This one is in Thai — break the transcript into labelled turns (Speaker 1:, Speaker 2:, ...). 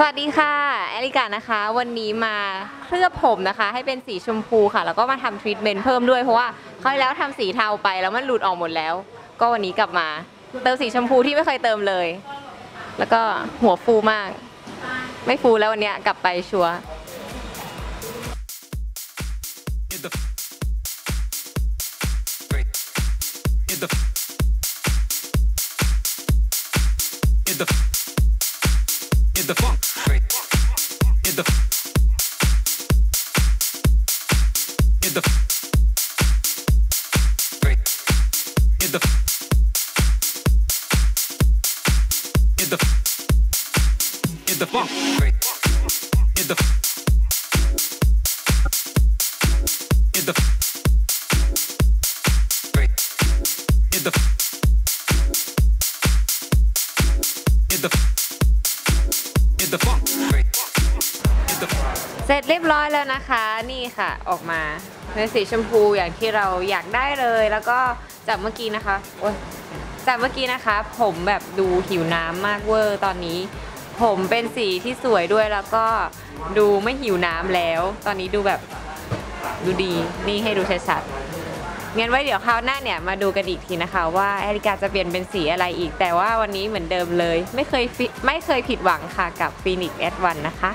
Speaker 1: สวัสดีค่ะ แอลิกานะคะ วันนี้มาเคลือบผมนะคะ ให้เป็นสีชมพูค่ะ แล้วก็มาทำทรีทเมนต์เพิ่มด้วย เพราะว่าคราแล้วทำสีเทาไปแล้วมันหลุดออกหมดแล้ว ก็วันนี้กลับมา เติมสีชมพูที่ไม่เคยเติมเลย แล้วก็หัวฟูมาก ไม่ฟูแล้ววันเนี้ยกลับไปชัวร์
Speaker 2: the the funk Get the Get Get the funk the
Speaker 1: เสร็จเรียบร้อยแล้วนะคะนี่ค่ะออกมาเป็นสีชมพูอย่างที่เราอยากได้เลย แล้วก็จากเมื่อกี้นะคะโอ๊ยจากเมื่อกี้นะคะ ผมแบบดูหิวน้ำมากเวอร์ตอนนี้ ผมเป็นสีที่สวยด้วยแล้วก็ดูไม่หิวน้ำแล้ว ตอนนี้ดูแบบดูดีนี่ให้ดูชัดๆ งั้นไว้เดี๋ยวคราวหน้าเนี่ยมาดูกันอีกทีนะคะ ว่าแอริกาจะเปลี่ยนเป็นสีอะไรอีก แต่ว่าวันนี้เหมือนเดิมเลย ไม่เคยไม่เคยผิดหวังค่ะกับฟีนิกแอดวันนะคะ